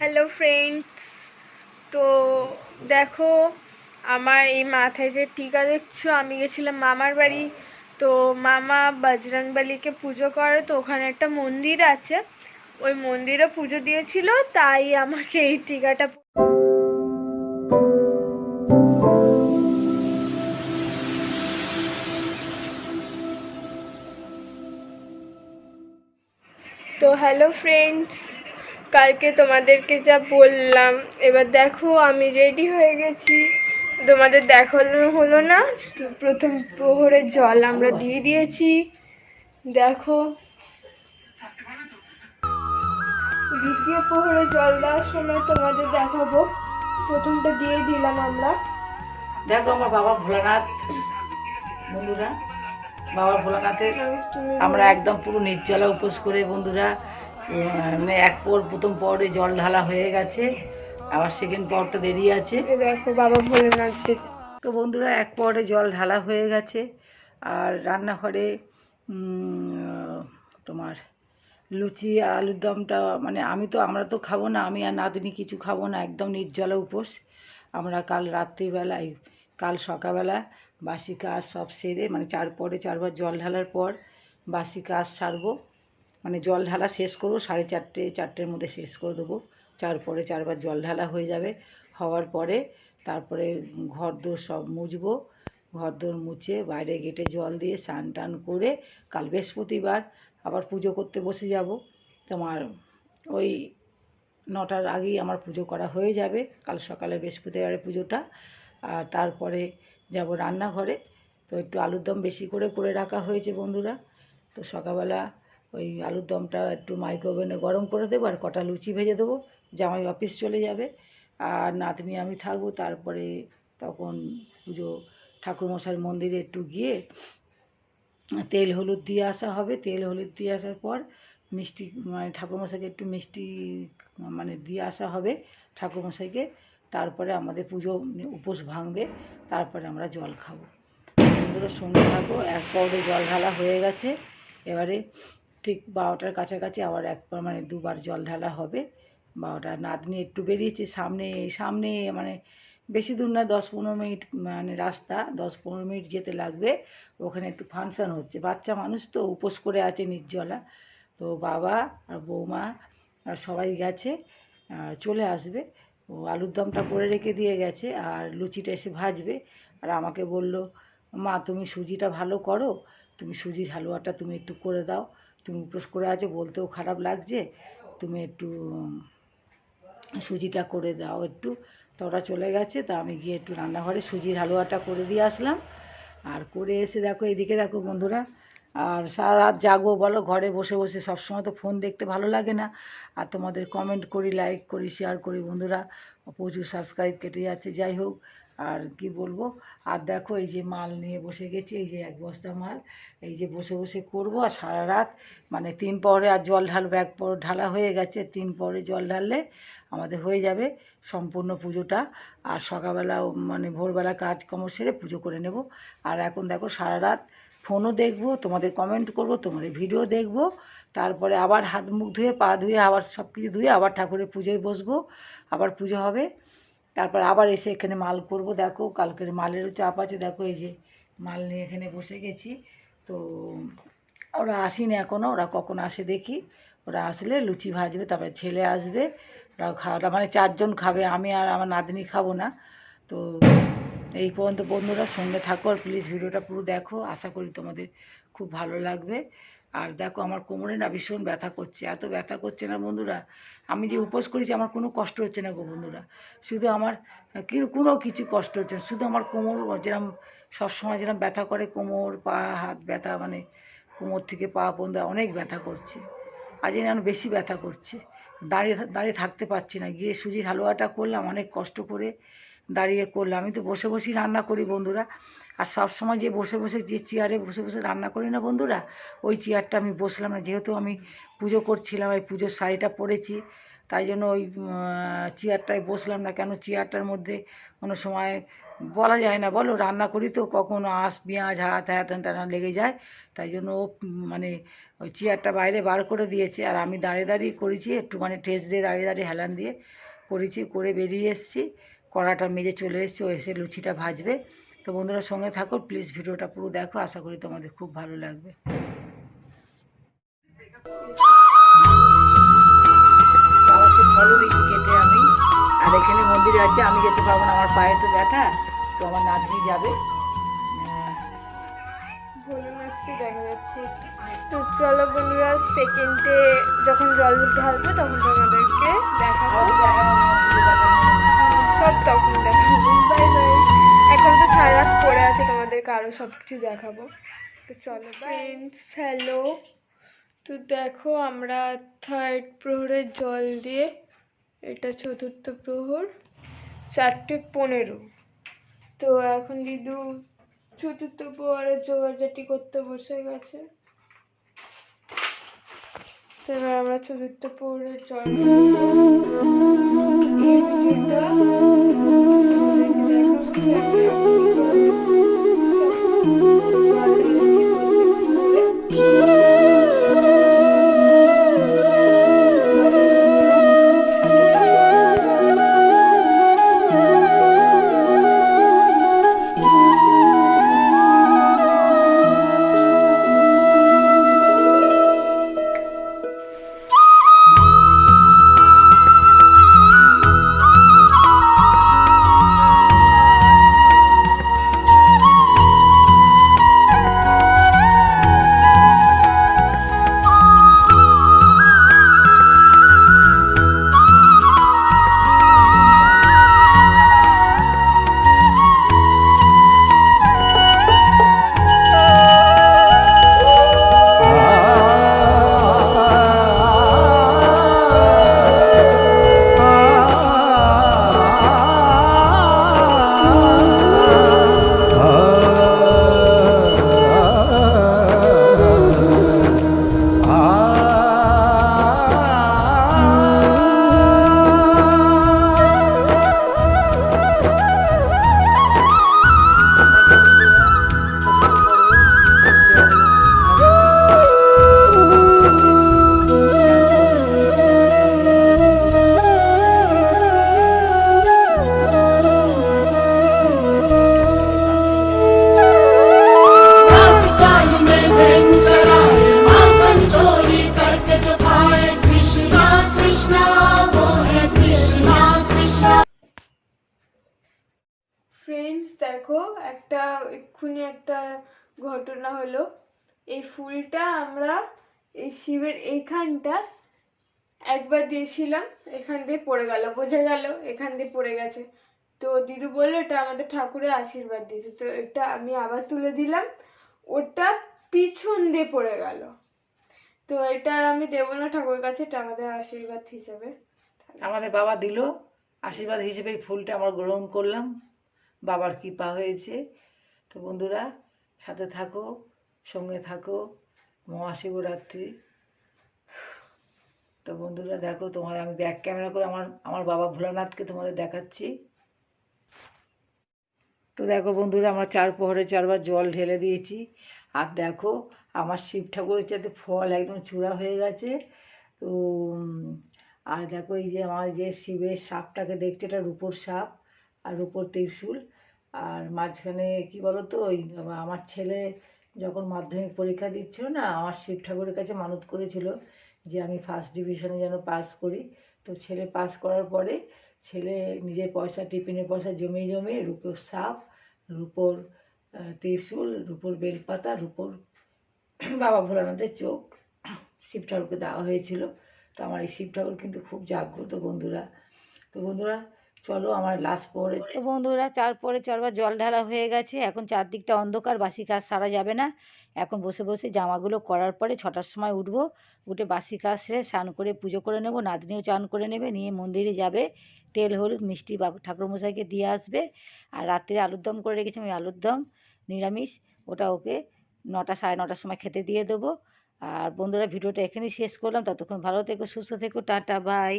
Hello friends তো দেখো, আমার এই মাথায় যে টিকা দেখছ, আমি গেছিলাম মামার বাড়ি। তো মামা বজরংবলীকে পুজো করে, তো ওখানে একটা মন্দির আছে। ওই মন্দিরে পুজো দিয়েছিল, তাই আমাকে এই টিকাটা তো হ্যালো ফ্রেন্ডস কালকে তোমাদেরকে যা বললাম এবার দেখো আমি রেডি হয়ে গেছি। তোমাদের দেখানো হলো না? প্রথম প্রহরের জল আমরা দিয়ে দিয়েছি। দেখো। দ্বিতীয় প্রহরে জল দেওয়ার সময় তোমাদের দেখাবো। প্রথমটা দিয়ে দিলাম আমরা। দেখো আমার বাবা ভোলানাথ। বন্ধুরা বাবা ভোলানাথের আমরা একদম পুরো নির্জলা উপোস করে বন্ধুরা। মানে এক পর প্রথম পরে জল ঢালা হয়ে গেছে আবার সেকেন্ড পরটা দেরি আছে। দেখো বাবা ভোলেনাথ তো বন্ধুরা এক পরে জল ঢালা হয়ে গেছে আর রান্নাঘরে তোমার লুচি আর আলুর দমটা মানে আমি তো আমরা তো খাব না আমি আর নাতনি কিছু খাব না একদম নির্জলা উপোস। আমরা কাল রাত্রিবেলায় কাল সকালবেলা বাসি কাজ সব সেরে মানে চার পরে চারবার জল ঢালার পর বাসি কাজ সারবো। মানে জল ঢালা শেষ করব, সাড়ে চারটে, চারটের মধ্যে শেষ করে দেবো। চার পরে চারবার জল ঢালা হয়ে যাবে। হওয়ার পরে তারপরে ঘর দোর সব মুছবো। ঘর দোর মুছে বাইরে গেটে জল দিয়ে স্নান টান করে কাল বৃহস্পতিবার আবার পুজো করতে বসে যাব। তোমার ওই নটার আগেই আমার পুজো করা হয়ে যাবে, কাল সকালে বৃহস্পতিবারের পুজোটা। আর তারপরে যাব রান্নাঘরে। তো একটু আলুর দম বেশি করে করে রাখা হয়েছে বন্ধুরা। তো সকালবেলা ওই আলুর দমটা একটু মাইক্রো ওভেনে গরম করে দেবো আর কটা লুচি ভেজে দেবো। জামাই অফিস চলে যাবে। আর নাতনি আমি থাকব, তারপরে তখন পুজো ঠাকুরমশাইয়ের মন্দিরে একটু গিয়ে তেল হলুদ দিয়ে আসা হবে। তেল হলুদ দিয়ে আসার পর মিষ্টি মানে ঠাকুরমশাইকে একটু মিষ্টি মানে দিয়ে আসা হবে ঠাকুরমশাইকে। তারপরে আমাদের পুজো উপোস ভাঙবে, তারপরে আমরা জল খাব। বন্ধুরা সঙ্গে থাকো, এক পরে জল ঢালা হয়ে গেছে। এবারে ঠিক বারোটার কাছাকাছি আবার একবার মানে দুবার জল ঢালা হবে। বারোটা নাতনি একটু বেরিয়েছে, সামনে সামনে মানে বেশি দূর না, দশ পনেরো মিনিট মানে রাস্তা, দশ পনেরো মিনিট যেতে লাগবে। ওখানে একটু ফাংশান হচ্ছে। বাচ্চা মানুষ তো উপোস করে আছে নির্জলা। তো বাবা আর বৌমা আর সবাই গেছে চলে আসবে। ও আলুর দমটা করে রেখে দিয়ে গেছে আর লুচিটা এসে ভাজবে। আর আমাকে বলল, মা, তুমি সুজিটা ভালো করো। তুমি সুজির হালুয়াটা তুমি একটু করে দাও। তুমি উপোস করে আছো, বলতেও খারাপ লাগছে। তুমি একটু সুজিটা করে দাও একটু। তো ওরা চলে গেছে, তা আমি গিয়ে একটু রান্নাঘরে সুজির হালুয়াটা করে দিয়ে আসলাম। আর করে এসে দেখো, এদিকে দেখো বন্ধুরা, আর সারা রাত জাগবো বলো, ঘরে বসে বসে সবসময় তো ফোন দেখতে ভালো লাগে না। আর তোমাদের কমেন্ট করি লাইক করি শেয়ার করি বন্ধুরা। প্রচুর সাবস্ক্রাইব কেটে যাচ্ছে, যাই হোক। আর কি বলব? আর দেখো এই যে মাল নিয়ে বসে গেছি, এই যে এক বস্তা মাল, এই যে বসে বসে করব আর সারা রাত মানে তিন পরে আর জল ঢালবো এক পর ঢালা হয়ে গেছে, তিন পরে জল ঢাললে আমাদের হয়ে যাবে সম্পূর্ণ পুজোটা। আর সকালবেলা মানে ভোরবেলা কাজকর্ম সেরে পুজো করে নেব। আর এখন দেখো সারা রাত ফোনও দেখব, তোমাদের কমেন্ট করব, তোমাদের ভিডিও দেখব, তারপরে আবার হাত মুখ ধুয়ে, পা ধুয়ে, আবার সব কিছু ধুয়ে আবার ঠাকুরের পুজোয় বসবো। আবার পুজো হবে। তারপর আবার এসে এখানে মাল করব, দেখো কালকের মালেরও চাপ আছে, দেখো, এই যে মাল নিয়ে এখানে বসে গেছি। তো ওরা আসেনি এখনও ওরা কখন আসে দেখি। ওরা আসলে লুচি ভাজবে, তারপরে ছেলে আসবে, ওরা খাওয়া মানে চারজন খাবে, আমি আর আমার নাতনি খাব না। তো এই পর্যন্ত বন্ধুরা, সঙ্গে থাকো আর প্লিজ ভিডিওটা পুরো দেখো। আশা করি তোমাদের খুব ভালো লাগবে। আর দেখো আমার কোমরে না ভীষণ ব্যথা করছে, এত ব্যথা করছে না বন্ধুরা। আমি যে উপোস করেছি আমার কোনো কষ্ট হচ্ছে না গো বন্ধুরা। শুধু আমার কোনো কিছু কষ্ট হচ্ছে না। শুধু আমার কোমর যেরকম সবসময় যেরকম ব্যথা করে কোমর, পা, হাত ব্যথা মানে কোমর থেকে পা পর্যন্ত অনেক ব্যথা করছে। আজ যেন বেশি ব্যথা করছে। দাঁড়িয়ে দাঁড়িয়ে থাকতে পারছি না। গিয়ে সুজির হালুয়াটা করলাম অনেক কষ্ট করে। দাঁড়িয়ে করলাম আমি তো বসে বসেই রান্না করি বন্ধুরা। আর সব সময় যে বসে বসে যে চেয়ারে বসে বসে রান্না করি না বন্ধুরা, ওই চেয়ারটা আমি বসলাম না। যেহেতু আমি পুজো করছিলাম, এই পুজোর শাড়িটা পরেছি, তাই জন্য ওই চেয়ারটায় বসলাম না। কেন চেয়ারটার মধ্যে কোনো সময় বলা যায় না, বলো রান্না করি তো, কখন আঁশ, পেঁয়াজ, হাত হ্যাঁ টানা লেগে যায়। তাই জন্য ও মানে ওই চেয়ারটা বাইরে বার করে দিয়েছে। আর আমি দাঁড়িয়ে দাঁড়িয়ে করেছি একটু মানে ঠেস দিয়ে দাঁড়িয়ে দাঁড়িয়ে হেলান দিয়ে করেছি, করে বেরিয়ে এসেছি। কড়াটা মেজে চলে এসেছি ও এসে লুচিটা ভাজবে। তো বন্ধুরা সঙ্গে থাকো প্লিজ ভিডিওটা পুরো দেখো আশা করি তোমাদের খুব ভালো লাগবে। কেটে আমি। আর এখানে মন্দির আছে আমি যেতে পারব না আমার পায়ে তো ব্যথা তো আমার নাতনি যাবে। দেখা তো চলো বন্ধুরা সেকেন্ডে যখন জল ঢালবো তখন তোমাদেরকে দেখাবো। তখন দেখাবো বাই বাই এখন তো সারা রাত পড়ে আছে, তোমাদেরকে আরও সব কিছু দেখাবো। তো চলো ফ্রেন্ডস হ্যালো তো দেখো, আমরা থার্ড প্রহরের জল দিয়ে, এটা চতুর্থ প্রহর, চারটে পনেরো। তো এখন দিদু চতুর্থ প্রহরের জোগাড়জাটি করতে বসে গেছে। এবার আমরা চতুর্থ পৌরে এই একটা এক্ষুনি একটা ঘটনা হলো। এই ফুলটা আমরা এই শিবের এইখানটা একবার দিয়েছিলাম, এখান দিয়ে পড়ে গেল, বোঝা গেল এখান দিয়ে পড়ে গেছে। তো দিদু বলল, এটা আমাদের ঠাকুরের আশীর্বাদ দিয়েছে। তো এটা আমি আবার তুলে দিলাম, ওটা পিছন দিয়ে পড়ে গেল। তো এটা আমি দেবো না ঠাকুরের কাছে, এটা আমাদের আশীর্বাদ হিসেবে। আমাদের বাবা দিল, আশীর্বাদ হিসেবে ফুলটা আমরা গ্রহণ করলাম। বাবার কৃপা হয়েছে। তো বন্ধুরা, সাথে থাকো, সঙ্গে থাকো, মহাশিবরাত্রি। তো বন্ধুরা, দেখো তোমার আমি ব্যাক ক্যামেরা করে আমার আমার বাবা ভোলানাথকে তোমাদের দেখাচ্ছি। তো দেখো বন্ধুরা, আমার চার প্রহরে চারবার জল ঢেলে দিয়েছি। আর দেখো, আমার শিব ঠাকুরের যাতে ফল একদম চূড়া হয়ে গেছে। তো, আর দেখো এই যে আমার যে শিবের সাপটাকে দেখছে, এটা রূপোর সাপ আর রূপোর ত্রিশূল। আর মাঝখানে কি বলো তো ওই আমার ছেলে যখন মাধ্যমিক পরীক্ষা দিচ্ছিল না, আমার শিব ঠাকুরের কাছে মানত করেছিল যে আমি ফার্স্ট ডিভিশনে যেন পাস করি। তো ছেলে পাস করার পরে ছেলে নিজের পয়সা, টিফিনের পয়সা জমিয়ে জমিয়ে রূপোর সাপ, রূপোর ত্রিশূল, রূপোর বেলপাতা, রূপোর বাবা ভোলানাথের চোখ শিব ঠাকুরকে দেওয়া হয়েছিল। তো আমার এই শিব ঠাকুর কিন্তু খুব জাগ্রত বন্ধুরা। তো বন্ধুরা চলো আমার লাস্ট পরে তো বন্ধুরা চার পরে চারবার জল ঢালা হয়ে গেছে। এখন চারদিকটা অন্ধকার, বাসি কাজ সারা যাবে না। এখন বসে বসে জামাগুলো করার পরে ছটার সময় উঠবো। উঠে বাসি কাজ সেরে স্নান করে পুজো করে নেব। নাতনিও চান করে নেবে, নিয়ে মন্দিরে যাবে। তেল, হলুদ, মিষ্টি বা ঠাকুরমশাইকে দিয়ে আসবে। আর রাত্রে আলুর দম করে রেখেছি আমি, আলুর দম, নিরামিষ। ওটা ওকে নটা, সাড়ে নটার সময় খেতে দিয়ে দেবো। আর বন্ধুরা ভিডিওটা এখানেই শেষ করলাম। ততক্ষণ ভালো থেকো, সুস্থ থেকো, টাটা বাই